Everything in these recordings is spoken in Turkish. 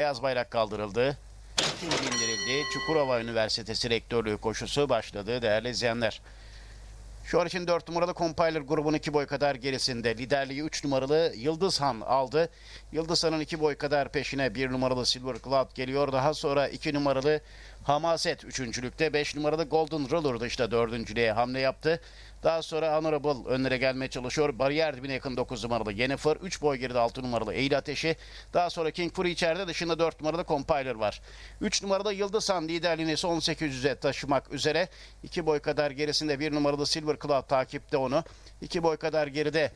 Beyaz bayrak kaldırıldı. İkinci indirildi. Çukurova Üniversitesi Rektörlüğü koşusu başladı değerli izleyenler. Şu an için 4 numaralı Compiler grubun 2 boy kadar gerisinde. Liderliği 3 numaralı Yıldızhan aldı. Yıldızhan'ın 2 boy kadar peşine 1 numaralı Silver Cloud geliyor. Daha sonra 2 numaralı Hamaset üçüncülükte. 5 numaralı Golden Ruler dışta dördüncülüğe hamle yaptı. Daha sonra Honorable önlere gelmeye çalışıyor. Bariyer dibine yakın 9 numaralı Yennefer. 3 boy geride 6 numaralı Eğil Ateşi. Daha sonra King Fury içeride dışında 4 numaralı Compiler var. 3 numaralı Yıldızhan liderliğini son 800'e taşımak üzere. 2 boy kadar gerisinde 1 numaralı Silver Cloud takipte onu. 2 boy kadar geride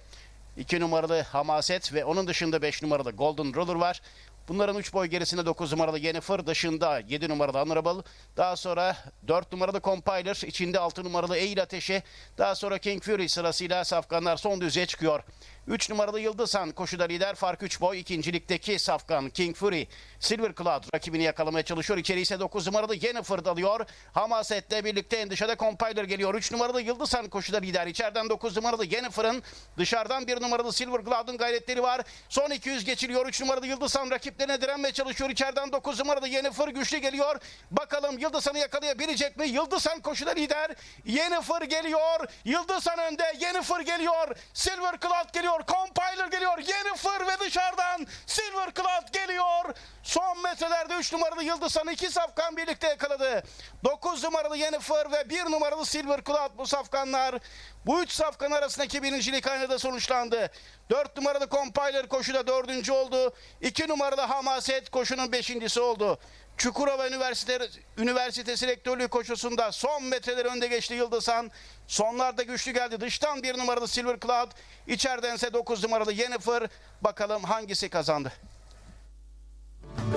2 numaralı Hamaset ve onun dışında 5 numaralı Golden Ruler var. Bunların 3 boy gerisinde 9 numaralı Yennefer, dışında 7 numaralı Honorable, daha sonra 4 numaralı Compiler, içinde 6 numaralı Eğil Ateşi, daha sonra King Fury sırasıyla safkanlar son düzeye çıkıyor. 3 numaralı Yıldızhan koşuda lider fark 3 boy. ikincilikteki safkan King Fury Silver Cloud rakibini yakalamaya çalışıyor. İçeri ise 9 numaralı Yennefer dalıyor. Hamaset'le birlikte en dışarıda Compiler geliyor. 3 numaralı Yıldızhan koşuda lider. İçeriden 9 numaralı Yennefer'ın dışarıdan 1 numaralı Silver Cloud'un gayretleri var. Son 200 geçiliyor. 3 numaralı Yıldızhan rakiplerine direnmeye çalışıyor. İçeriden 9 numaralı Yennefer güçlü geliyor. Bakalım Yıldızhan'ı yakalayabilecek mi? Yıldızhan koşuda lider. Yennefer geliyor. Yıldızhan önde. Yennefer geliyor. Silver Cloud geliyor. Compiler geliyor. Yennefer ve dışarıdan Silver Cloud geliyor. Son metrelerde 3 numaralı Yıldızhan iki safkan birlikte yakaladı. 9 numaralı Yennefer ve 1 numaralı Silver Cloud bu safkanlar. Bu üç safkan arasındaki birincilik aynada sonuçlandı. 4 numaralı Compiler koşuda dördüncü oldu. 2 numaralı Hamaset koşunun beşincisi oldu. Çukurova Üniversitesi, Üniversitesi Rektörlüğü koşusunda son metreleri önde geçti Yıldızhan. Sonlarda güçlü geldi. Dıştan bir numaralı Silver Cloud. İçeridense 9 numaralı Yennefer. Bakalım hangisi kazandı?